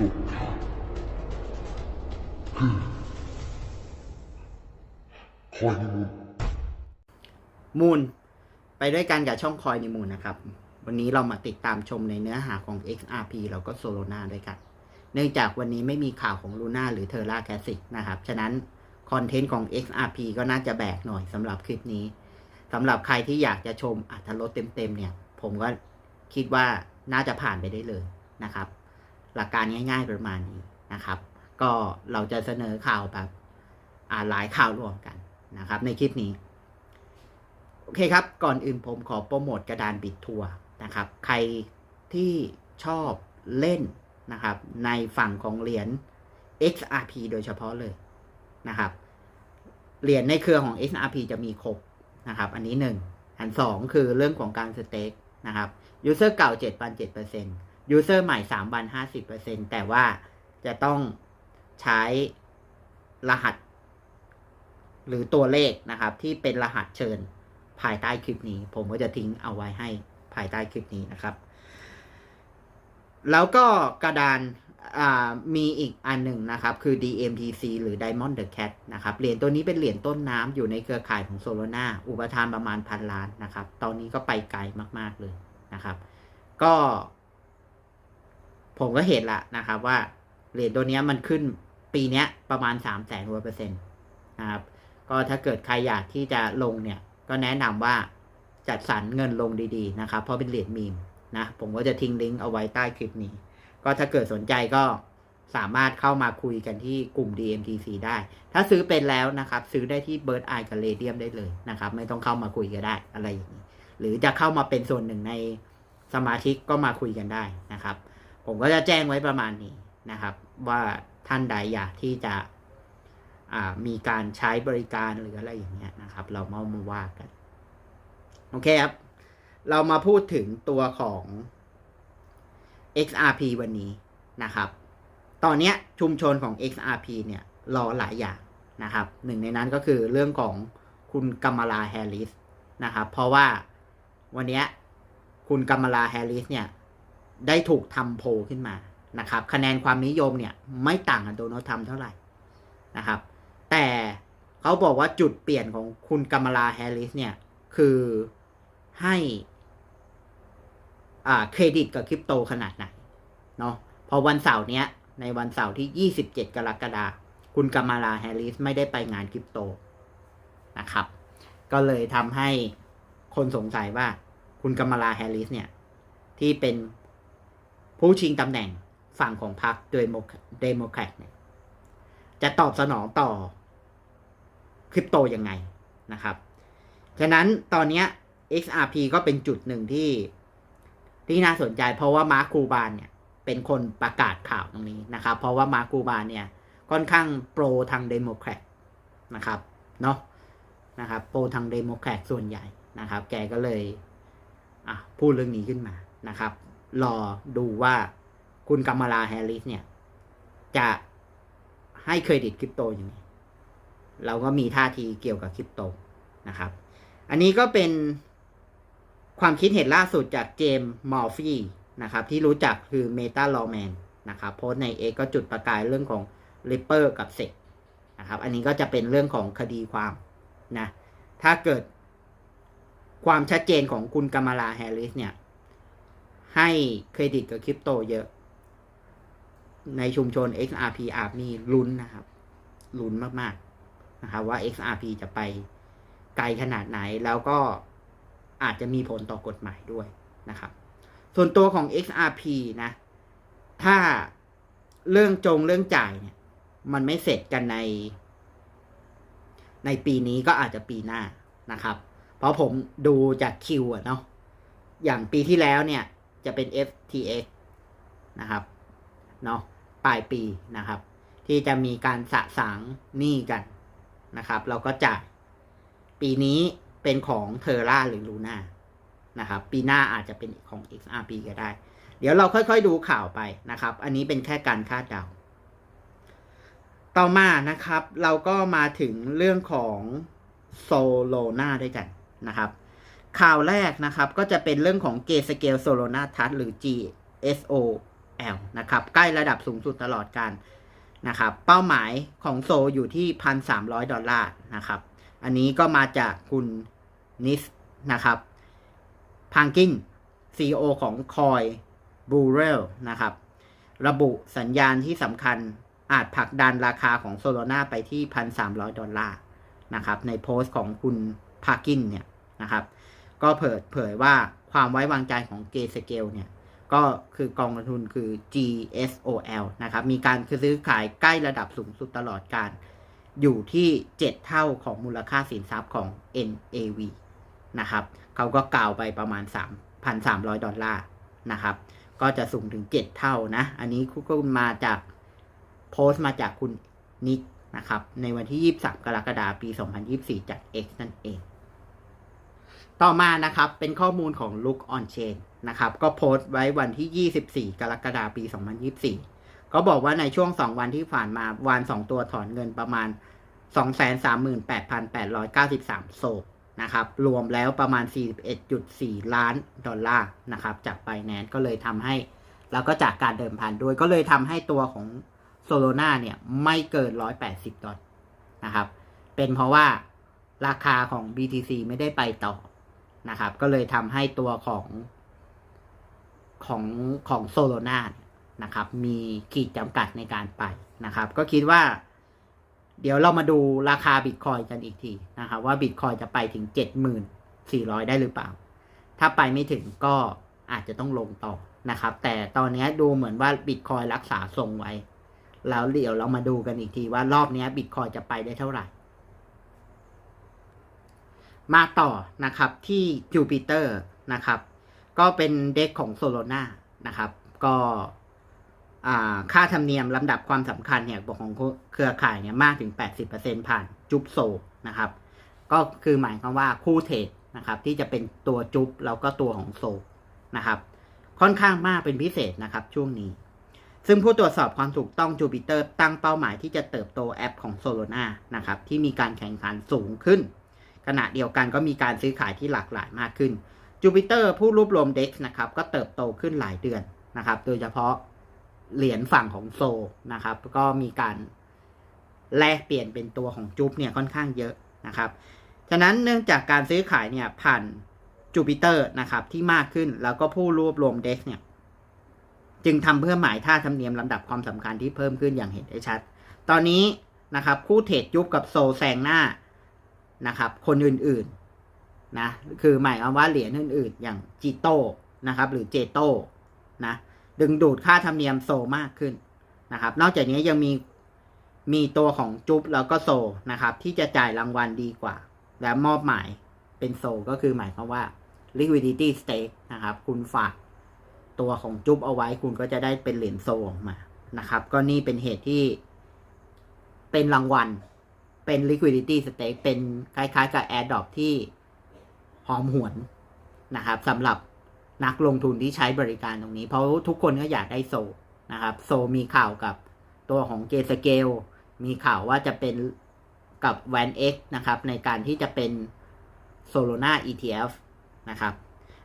สุดคือคอยนิมูลมูล ไปด้วยกันกับช่องคอยในมูลนะครับ วันนี้เรามาติดตามชมในเนื้อหาของ XRP แล้วก็โซโลนาด้วยกัน เนื่องจากวันนี้ไม่มีข่าวของลูน่าหรือเทอร่าแคสิกนะครับ ฉะนั้นคอนเทนต์ของ XRP ก็น่าจะแบกหน่อยสำหรับคลิปนี้สำหรับใครที่อยากจะชมอัธรสเต็มๆเนี่ย ผมก็คิดว่าน่าจะผ่านไปได้เลยนะครับ หลักการง่าย ๆ ประมาณนี้นะครับ ก็เราจะเสนอข่าวแบบหลายข่าวรวมกันนะครับ ในคลิปนี้ โอเคครับ ก่อนอื่นผมขอโปรโมทกระดานบิดทัวร์นะครับ ใครที่ชอบเล่นนะครับ ในฝั่งของเหรียญ XRP โดยเฉพาะเลยนะครับ เหรียญในเครือของ XRP จะมีครบนะครับ อันนี้หนึ่งอันสองคือเรื่องของการสเต็กนะครับยูเซอร์เก่า7วัน7% ยูเซอร์ใหม่3วัน50%แต่ว่าจะต้องใช้รหัส หรือตัวเลขนะครับ ที่เป็นรหัสเชิญภายใต้คลิปนี้ ผมก็จะทิ้งเอาไว้ให้ภายใต้คลิปนี้นะครับ แล้วก็กระดานมีอีกอันหนึ่งนะครับ คือ DMTC หรือ Diamond the Cat นะครับ เหรียญตัวนี้เป็นเหรียญต้นน้ำอยู่ในเครือข่ายของโซโลนาอุปทานประมาณพันล้านนะครับ ตอนนี้ก็ไปไกลมาก ๆ เลยนะครับ ก็ ผมก็เห็นละนะครับว่าเหรียญตัวนี้มันขึ้นปีเนี้ยประมาณสามแสนกว่าเปอร์เซ็นต์นะครับก็ถ้าเกิดใครอยากที่จะลงเนี่ย ก็แนะนำว่าจัดสรรเงินลงดีๆนะครับ เพราะเป็นเหรียญมีมนะผมก็จะทิ้งลิงก์เอาไว้ใต้คลิปนี้ ก็ถ้าเกิดสนใจก็สามารถเข้ามาคุยกันที่กลุ่ม DMTC ได้ ถ้าซื้อเป็นแล้วนะครับ ซื้อได้ที่ Bird Eye กับ Radium ได้เลยนะครับ ไม่ต้องเข้ามาคุยก็ได้อะไรอย่างนี้ หรือจะเข้ามาเป็นส่วนหนึ่งในสมาชิกก็มาคุยกันได้นะครับ ผมก็จะแจ้งไว้ประมาณนี้นะครับ ว่าท่านใดอยากที่จะมีการใช้บริการหรืออะไรอย่างเงี้ยนะครับ เรามามาว่ากัน โอเคครับ เรามาพูดถึงตัวของ XRP วันนี้นะครับ ตอนนี้ชุมชนของ XRP เนี่ยรอหลายอย่างนะครับ หนึ่งในนั้นก็คือเรื่องของคุณกัมมาลาแฮร์ริสนะครับ เพราะว่าวันนี้คุณกัมมาลาแฮร์ริสเนี่ย ได้ถูกทำโพลขึ้นมานะครับคะแนนความนิยมเนี่ยไม่ต่างกับโดนัลด์ทรัมป์เท่าไหร่นะครับ แต่เขาบอกว่าจุดเปลี่ยนของคุณกัมลาแฮร์ริสเนี่ยคือให้อ่าเครดิตกับคริปโตขนาดไหนเนาะพอวันเสาร์เนี้ยในวันเสาร์ที่ 27 กรกฎาคมคุณกัมลาแฮร์ริสไม่ได้ไปงานคริปโตนะครับ ก็เลยทำให้คนสงสัยว่าคุณกัมลาแฮร์ริสเนี่ยที่เป็น ผู้ชิงตำแหน่งฝั่งของพรรคเดโมแครตเนี่ยจะตอบสนองต่อคริปโตยังไงนะครับ ฉะนั้นตอนนี้ XRP ก็เป็นจุดหนึ่งที่ที่น่าสนใจเพราะว่ามาร์คคูบานเนี่ยเป็นคนประกาศข่าวตรงนี้นะครับ เพราะว่ามาร์คคูบานเนี่ยค่อนข้างโปรทางเดโมแครตนะครับเนาะนะครับโปรทางเดโมแครตส่วนใหญ่นะครับ แกก็เลยพูดเรื่องนี้ขึ้นมานะครับ รอดูว่าคุณกัมมาลาแฮร์ริสเนี่ย จะให้เครดิตคริปโตยังไงเราก็มีท่าทีเกี่ยวกับคริปโตนะครับ อันนี้ก็เป็นความคิดเห็นล่าสุดจากเจมส์มอร์ฟี่นะครับ ที่รู้จักคือเมตาลอแมนนะครับโพสในเอกก็จุดประกายเรื่องของริปเปอร์กับเซกนะครับ อันนี้ก็จะเป็นเรื่องของคดีความนะ ถ้าเกิดความชัดเจนของคุณกัมมาลาแฮร์ริสเนี่ย ให้เครดิตกับคริปโตเยอะ ในชุมชน XRP อาจมีลุ้นนะครับ ลุ้นมากๆนะครับว่า XRP จะไปไกลขนาดไหนแล้วก็อาจจะมีผลต่อกฎหมายด้วยนะครับ ส่วนตัวของ XRP นะ ถ้าเรื่องจงเรื่องจ่ายเนี่ย มันไม่เสร็จกันใน ในปีนี้ก็อาจจะปีหน้านะครับ เพราะผมดูจากคิวอะเนาะอย่างปีที่แล้วเนี่ย จะเป็น FTX นะครับเนาะปลายปีนะครับ ที่จะมีการสะสางหนี้กันนะครับ เราก็จ่ายปีนี้เป็นของเทอร่าหรือลูน่านะครับ ปีหน้าอาจจะเป็นของ XRP ก็ได้ เดี๋ยวเราค่อยๆดูข่าวไปนะครับ อันนี้เป็นแค่การคาดเดา ต่อมานะครับ เราก็มาถึงเรื่องของโซโลนาด้วยกันนะครับ ข่าวแรกนะครับ ก็จะเป็นเรื่องของเกสเกลโซโลนาทัสหรือ GSOL นะครับ ใกล้ระดับสูงสุดตลอดการนะครับ เป้าหมายของโซอยู่ที่ 1,300 ดอลลาร์นะครับ อันนี้ก็มาจากคุณนิสนะครับพังกิน CEO ของ Coin b u r e l นะครับ ระบุสัญญาณที่สำคัญอาจผลักดันราคาของโซโลนาไปที่ 1,300 ดอลลาร์นะครับ ในโพสต์ของคุณพากินเนี่ยนะครับ ก็เผยเผยว่าความไว้วางใจของเกสเกลเนี่ย ก็คือกองทุนคือ GSOL นะครับ มีการซื้อขายใกล้ระดับสูงสุดตลอดการ อยู่ที่ 7 เท่าของมูลค่าสินทรัพย์ของ NAV นะครับ เขาก็กล่าวไปประมาณ 3,300 ดอลลาร์นะครับ ก็จะสูงถึง 7 เท่านะ อันนี้ก็มาจากโพสต์มาจากคุณนิกนะครับ ในวันที่ 23 กรกฎาคม ปี 2024 จาก X นั่นเอง ต่อมานะครับเป็นข้อมูลของ Look on Chain นะครับก็โพสต์ไว้วันที่ 24 กรกฎาคมปี 2024 ก็บอกว่าในช่วง 2 วันที่ผ่านมาวัน2 ตัวถอนเงินประมาณ 238,893 โซกนะครับรวมแล้วประมาณ 41.4 ล้านดอลลาร์นะครับจากไบแนนก็เลยทำให้ แล้วก็จากการเดิมพันด้วยก็เลยทำให้ตัวของโซโลนาเนี่ยไม่เกิน 180 ดอลนะครับเป็นเพราะว่าราคาของ BTC ไม่ได้ไปต่อ นะครับ ก็เลยทำให้ตัวของของของโซโลนานะครับ มีขีดจำกัดในการไปนะครับ ก็คิดว่า เดี๋ยวเรามาดูราคาบิตคอยกันอีกทีนะครับว่าบิตคอยจะไปถึง 7,400 ได้หรือเปล่า ถ้าไปไม่ถึงก็อาจจะต้องลงต่อนะครับ แต่ตอนนี้ดูเหมือนว่าบิตคอยรักษาทรงไว้ แล้วเดี๋ยวเรามาดูกันอีกทีว่ารอบนี้บิตคอยจะไปได้เท่าไหร่ มาต่อนะครับที่จูปิเตอร์นะครับ ก็เป็นเด็กของโซโลนานะครับ ก็ค่าธรรมเนียมลำดับความสำคัญเนี่ยของเครือข่ายเนี่ยมากถึง 80%ผ่านจุ๊บโซนะครับ ก็คือหมายความว่าคู่เทรดนะครับ ที่จะเป็นตัวจุ๊บแล้วก็ตัวของโซนะครับ ค่อนข้างมากเป็นพิเศษนะครับช่วงนี้ ซึ่งผู้ตรวจสอบความถูกต้องจูปิเตอร์ตั้งเป้าหมายที่จะเติบโตแอปของโซโลนานะครับ ที่มีการแข่งขันสูงขึ้น ขณะเดียวกันก็มีการซื้อขายที่หลากหลายมากขึ้นจูปิเตอร์ผู้รวบรวมเด็กนะครับก็เติบโตขึ้นหลายเดือนนะครับ โดยเฉพาะเหรียญฝั่งของโซนะครับ ก็มีการแลกเปลี่ยนเป็นตัวของจุ๊บเนี่ยค่อนข้างเยอะนะครับฉะนั้นเนื่องจากการซื้อขายเนี่ยผ่านจูปิเตอร์นะครับที่มากขึ้นแล้วก็ผู้รวบรวมเด็กเนี่ยจึงทำเพื่อหมายท่าธรรมเนียมลำดับความสำคัญที่เพิ่มขึ้นอย่างเห็นได้ชัด ตอนนี้นะครับคู่เทรดยุบกับโซแซงหน้า นะครับ คนอื่นๆนะคือหมายความว่าเหรียญอื่นๆ อย่างจิโต้นะครับ หรือเจโต้นะดึงดูดค่าธรรมเนียมโซมากขึ้นนะครับ นอกจากนี้ยังมีมีตัวของจุ๊บแล้วก็โซนะครับ ที่จะจ่ายรางวัลดีกว่า และมอบหมายเป็นโซก็คือหมายความว่า liquidity stake นะครับ คุณฝากตัวของจุ๊บเอาไว้คุณก็จะได้เป็นเหรียญโซออกมานะครับ ก็นี่เป็นเหตุที่เป็นรางวัล เป็น liquidity stake เป็นคล้ายๆกับ airdrop ที่หอมหวนนะครับสำหรับนักลงทุนที่ใช้บริการตรงนี้ เพราะทุกคนก็อยากได้โซนะครับ โซมีข่าวกับตัวของเกสเกลมีข่าวว่าจะเป็นกับ v a n X นะครับ ในการที่จะเป็น Solana ETF นะครับ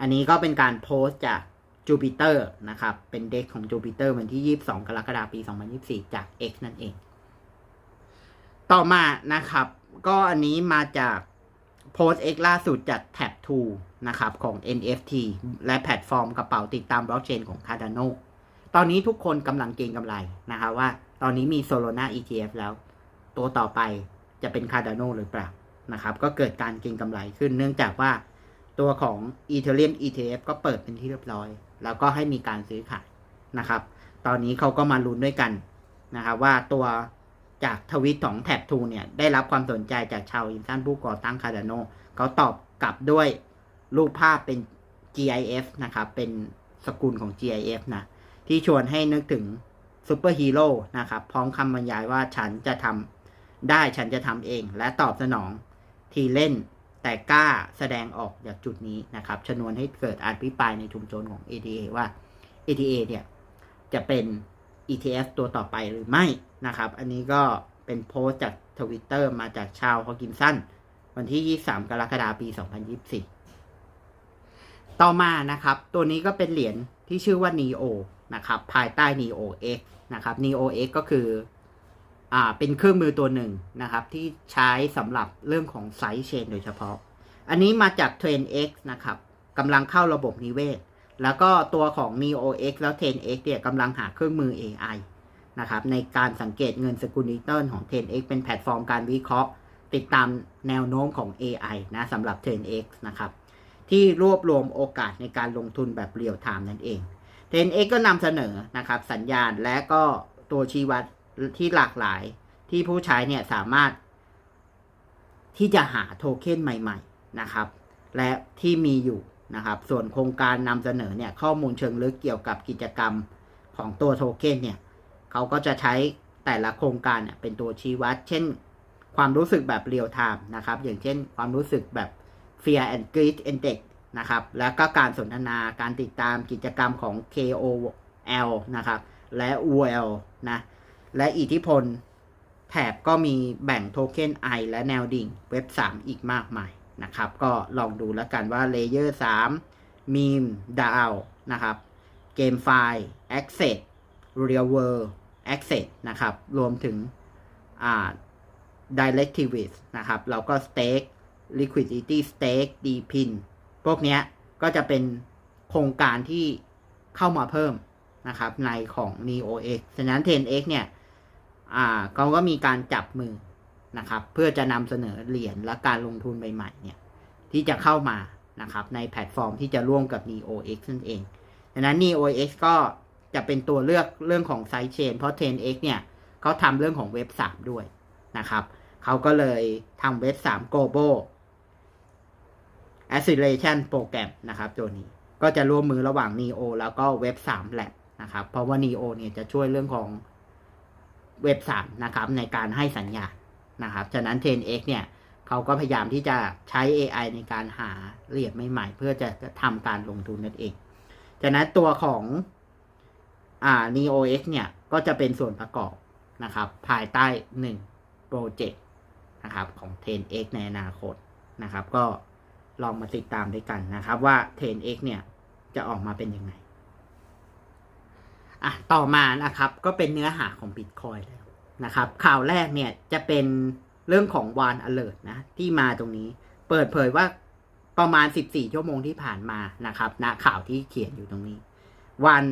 อันนี้ก็เป็นการโพสต์จาก Jupiter นะครับ เป็นเด็กของ Jupiter วันที่ 22 กรกฎาคมปี 2024 จาก X นั่นเอง ต่อมานะครับ ก็อันนี้มาจากโพสต์ X ล่าสุดจาก Tab 2นะครับของ NFT และแพลตฟอร์มกระเป๋าติดตามบล็อกเชนของ Cardano ตอนนี้ทุกคนกำลังเก็งกำไรนะครับว่า ตอนนี้มี Solana ETF แล้ว ตัวต่อไปจะเป็น Cardano หรือเปล่านะครับ ก็เกิดการเก็งกำไรขึ้นเนื่องจากว่าตัวของ Ethereum ETF ก็เปิดเป็นที่เรียบร้อย แล้วก็ให้มีการซื้อขายนะครับ ตอนนี้เขาก็มาลุ้นด้วยกันนะครับว่าตัว จากทวิตของแท็บทูเนี่ยได้รับความสนใจจากชาวอินซันผู้ก่อตั้งคาร์ดโนเขาตอบกลับด้วยรูปภาพเป็น GIF นะครับ เป็นสกุลของ GIF นะที่ชวนให้นึกถึงซูเปอร์ฮีโร่นะครับ พร้อมคำบรรยายว่าฉันจะทำได้ฉันจะทำเอง และตอบสนองทีเล่นแต่กล้าแสดงออกจากจุดนี้นะครับ ชนวนให้เกิดอภิปรายในชุมชนของ ATA ว่า ATA เนี่ยจะเป็น ETF ตัวต่อไปหรือไม่นะครับ อันนี้ก็เป็นโพสต์จากทวิตเตอร์มาจากชาวฮอกินสันวันที่ 23 กรกฎาคมปี 2024 ต่อมานะครับ ตัวนี้ก็เป็นเหรียญที่ชื่อว่า NEO นะครับ ภายใต้ Neo X นะครับ Neo X ก็คืออ่าเป็นเครื่องมือตัวหนึ่งนะครับ ที่ใช้สำหรับเรื่องของไซส์เชนโดยเฉพาะ อันนี้มาจาก Train X นะครับกำลังเข้าระบบนิเวศ แล้วก็ตัวของ Neo X แล้ว Train X เนี่ยกำลังหาเครื่องมือ AI นะครับในการสังเกตเงินสกุลดิจิตอลของ Train X เป็นแพลตฟอร์มการวิเคราะห์ ติดตามแนวโน้มของ AI นะสำหรับ Train X นะครับที่รวบรวมโอกาสในการลงทุนแบบเรียลไทม์นั่นเอง Train X ก็นำเสนอนะครับสัญญาณและก็ตัวชี้วัดที่หลากหลายที่ผู้ใช้เนี่ยสามารถ ที่จะหาโทเค็นใหม่ ๆนะครับ และที่มีอยู่ นะครับ ส่วนโครงการนำเสนอเนี่ยข้อมูลเชิงลึกเกี่ยวกับกิจกรรมของตัวโทเค็นเนี่ยเขาก็จะใช้แต่ละโครงการเนี่ยเป็นตัวชี้วัด เช่น ความรู้สึกแบบเรียลไทม์นะครับ อย่างเช่นความรู้สึกแบบ Fear and Greed Index นะครับ แล้วก็การสนทนาการติดตามกิจกรรมของ KOL นะครับ และ UL นะ และอิทธิพลแถบก็มีแบ่งโทเค็น I และแนวดิ่งเว็บ 3 อีกมากมาย นะครับ ก็ลองดูแล้วกันว่าเลเยอร์3 Meme DAO นะครับ GameFi Access Real World Access นะครับ รวมถึงอ่า Directivis นะครับ เราก็ Stake Liquidity Stake DPIN พวกนี้ก็จะเป็นโครงการที่เข้ามาเพิ่มนะครับในของ NeoX ฉะนั้น 10x เนี่ย อ่าเขาก็มีการจับมือ นะครับ เพื่อจะนำเสนอเหรียญและการลงทุนใหม่ๆเนี่ยที่จะเข้ามานะครับในแพลตฟอร์มที่จะร่วมกับ NeoX นั่นเองดังนั้น NeoX ก็จะเป็นตัวเลือกเรื่องของไซเชนเพราะ 10x เนี่ยเขาทำเรื่องของเว็บ 3 ด้วยนะครับเขาก็เลยทำเว็บ 3 global acceleration program นะครับตัวนี้ก็จะร่วมมือระหว่าง Neo แล้วก็เว็บ3 Lab นะครับเพราะว่า Neo เนี่ยจะช่วยเรื่องของเว็บ3นะครับในการให้สัญญาณ นะครับ ฉะนั้น 10x เนี่ยเขาก็พยายามที่จะใช้ AI ในการหาเหรียญใหม่ๆ เพื่อจะทำการลงทุนนั่นเอง ฉะนั้นตัวของอ่า NeoX เนี่ยก็จะเป็นส่วนประกอบนะครับ ภายใต้ 1 โปรเจกต์นะครับของ 10x ในอนาคตนะครับ ก็ลองมาติดตามด้วยกันนะครับว่า 10x เนี่ยจะออกมาเป็นยังไงอะต่อมานะครับก็เป็นเนื้อหาของ Bitcoin แล้ว นะครับ ข่าวแรกเนี่ยจะเป็นเรื่องของวาน alert นะ ที่มาตรงนี้ เปิดเผยว่าประมาณ 14 ชั่วโมงที่ผ่านมานะครับณข่าวที่เขียนอยู่ตรงนี้ วัน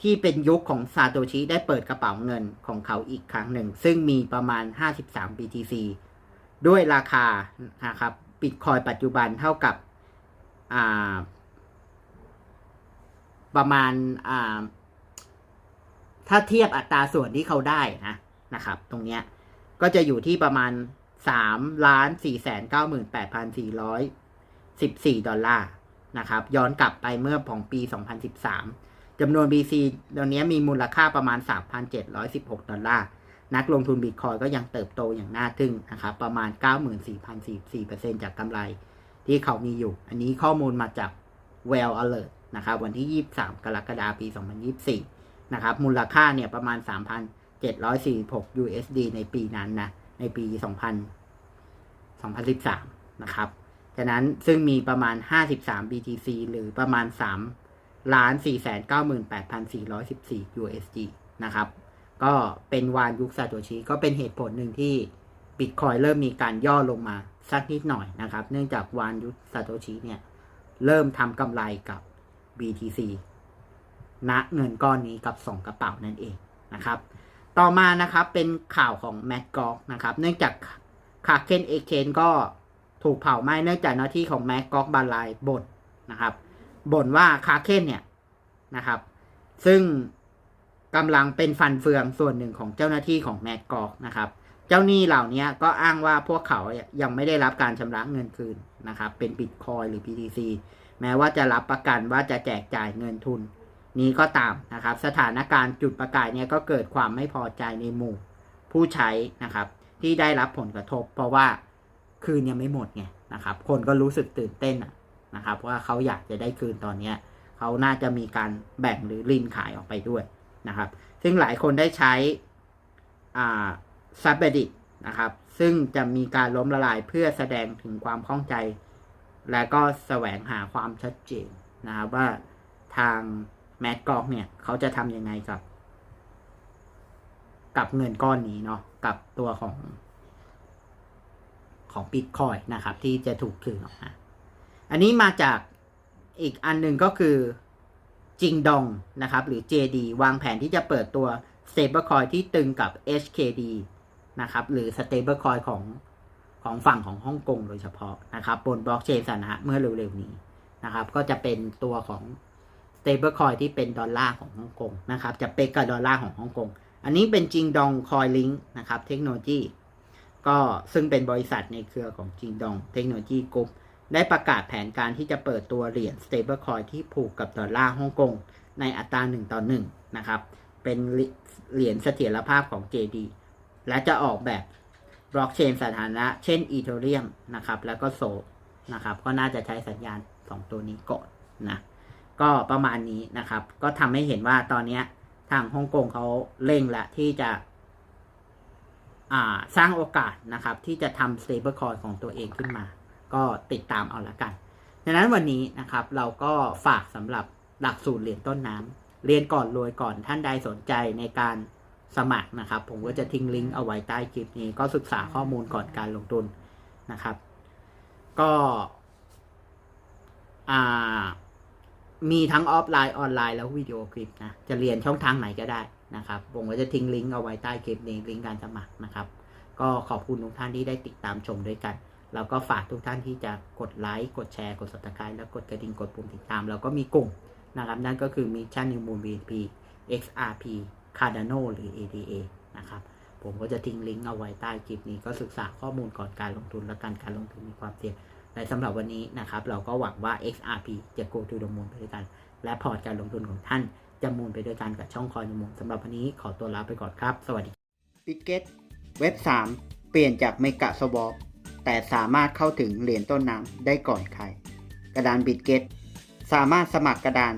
ที่เป็นยุคของซาโตชิได้เปิดกระเป๋าเงินของเขาอีกครั้งหนึ่ง ซึ่งมีประมาณ 53 BTC ด้วยราคานะครับบิตคอยปัจจุบันเท่ากับอ่าประมาณอ่าถ้าเทียบอัตราส่วนที่เขาได้นะ นะครับ ตรงเนี้ยก็จะอยู่ที่ประมาณ3ล้าน4แสน98,414 ดอลลาร์นะครับ ย้อนกลับไปเมื่อของปี 2013จำนวน BC ตอนนี้มีมูลค่าประมาณ 3,716 ดอลลาร์ นักลงทุนบิตคอยก็ยังเติบโตอย่างน่าทึ่งนะครับ ประมาณ 94,044%จากกำไรที่เขามีอยู่ อันนี้ข้อมูลมาจาก Well Alert นะครับ วันที่ 23 กรกฎาคมปี 2024 นะครับ มูลค่าเนี่ยประมาณ 746 USD ในปีนั้นนะ ในปี 2000 2013 นะครับฉะนั้นซึ่งมีประมาณ 53 BTC หรือประมาณ3ล้าน498,414 USD นะครับ ก็เป็นวานยุคซาโตชิก็เป็นเหตุผลหนึ่งที่บิตคอยเริ่มมีการย่อลงมาสักนิดหน่อยนะครับ เนื่องจากวานยุคซาโตชิเนี่ย เริ่มทำกำไรกับ BTC ณเงินก้อนนี้กับ 2 กระเป๋านั่นเองนะครับ ต่อมานะครับเป็นข่าวของแม g กอกนะครับเนื่องจากคาเคนเอเคนก็ถูกเผาไหม้เนื่องจากหน้าที่ของแม g กอกบาลายบ่นนะครับบ่นว่าคาเคนเนี่ยนะครับ ซึ่งกำลังเป็นฟันเฟืองส่วนหนึ่งของเจ้าหน้าที่ของแม g กอกนะครับ เจ้าหนี้เหล่านี้ก็อ้างว่าพวกเขายังไม่ได้รับการชำระเงินคืนนะครับ เป็นบิตคอยหรือ BTC แม้ว่าจะรับประกันว่าจะแจกจ่ายเงินทุน นี้ก็ตามนะครับ สถานการณ์จุดประกายเนี่ยก็เกิดความไม่พอใจในหมู่ผู้ใช้นะครับ ที่ได้รับผลกระทบ เพราะว่าคืนยังไม่หมดไงนะครับ คนก็รู้สึกตื่นเต้นนะครับ ว่าเขาอยากจะได้คืนตอนเนี้ยเขาน่าจะมีการแบ่งหรือลินขายออกไปด้วยนะครับ ซึ่งหลายคนได้ใช้อ่าซับเบดิตนะครับ ซึ่งจะมีการล้มละลายเพื่อแสดงถึงความข้องใจ และก็แสวงหาความชัดเจนนะครับว่าทาง แมดกอกเนี่ยเขาจะทำยังไงกับ กับเงินก้อนนี้เนาะกับตัวของของบิตคอยนะครับ ที่จะถูกคืนออกมาอันนี้มาจากอีกอันหนึ่งก็คือจิงดองนะครับ หรือ JD วางแผนที่จะเปิดตัว stablecoin ที่ตึงกับ HKD นะครับ หรือ stablecoin ของของฝั่งของฮ่องกงโดยเฉพาะนะครับ บนบล็อกเชนสาธารณะเมื่อเร็วๆนี้นะครับ ก็จะเป็นตัวของ stablecoin ที่เป็นดอลลาร์ของฮ่องกงนะครับจะเป๊กกับดอลลาร์ของฮ่องกงอันนี้เป็นจิงดองคอยลิงนะครับเทคโนโลยีก็ซึ่งเป็นบริษัทในเครือของจิงดองเทคโนโลยีกรุ๊ปได้ประกาศแผนการที่จะเปิดตัวเหรียญ stablecoin ที่ผูกกับดอลลาร์ฮ่องกงในอัตรา1ต่อ1นะครับ เป็นเหรียญเสถียรภาพของ JD และจะออกแบบบล็อกเชนสาธารณะเช่น Ethereum นะครับ แล้วก็โซนะครับ ก็น่าจะใช้สัญญาณ 2 ตัวนี้ก่อนนะ ก็ประมาณนี้นะครับ ก็ทำให้เห็นว่าตอนนี้ทางฮ่องกงเขาเร่งละที่จะสร้างโอกาสนะครับ ที่จะทำ stablecoin ของตัวเองขึ้นมา ก็ติดตามเอาละกันดังนั้นวันนี้นะครับ เราก็ฝากสำหรับหลักสูตรเหรียญต้นน้ำเรียนก่อนรวยก่อนท่านใดสนใจในการสมัครนะครับ ผมก็จะทิ้งลิงก์เอาไว้ใต้คลิปนี้ ก็ศึกษาข้อมูลก่อนการลงทุนนะครับ ก็ อ่า มีทั้งออฟไลน์ออนไลน์แล้ววิดีโอคลิปนะ จะเรียนช่องทางไหนก็ได้นะครับ ผมก็จะทิ้งลิงก์เอาไว้ใต้คลิปนี้ลิงก์การสมัครนะครับ ก็ขอบคุณทุกท่านที่ได้ติดตามชมด้วยกันแล้วก็ฝากทุกท่านที่จะกดไลค์ กดแชร์ กด subscribe แล้วกดกระดิ่ง กดปุ่มติดตาม แล้วก็มีกลุ่มนะครับ นั่นก็คือ Mission New Moon BNP XRP Cardano หรือ ADA นะครับ ผมก็จะทิ้งลิงก์เอาไว้ใต้คลิปนี้ก็ศึกษาข้อมูลก่อนการลงทุนและการการลงทุนมีความเสี่ยง และสำหรับวันนี้นะครับ เราก็หวังว่า XRP จะโก to the moon ไปด้วยกัน และพอร์ตการลงทุนของท่านจะมูลไปด้วยกันกับช่องคอยนมูลสำหรับวันนี้ขอตัวลาไปก่อนครับ สวัสดีบิตเกตเว็บ 3 เปลี่ยนจากเมกะสวอปแต่สามารถเข้าถึงเหรียญต้นน้ำได้ก่อนใคร กระดานบิตเกตสามารถสมัครกระดาน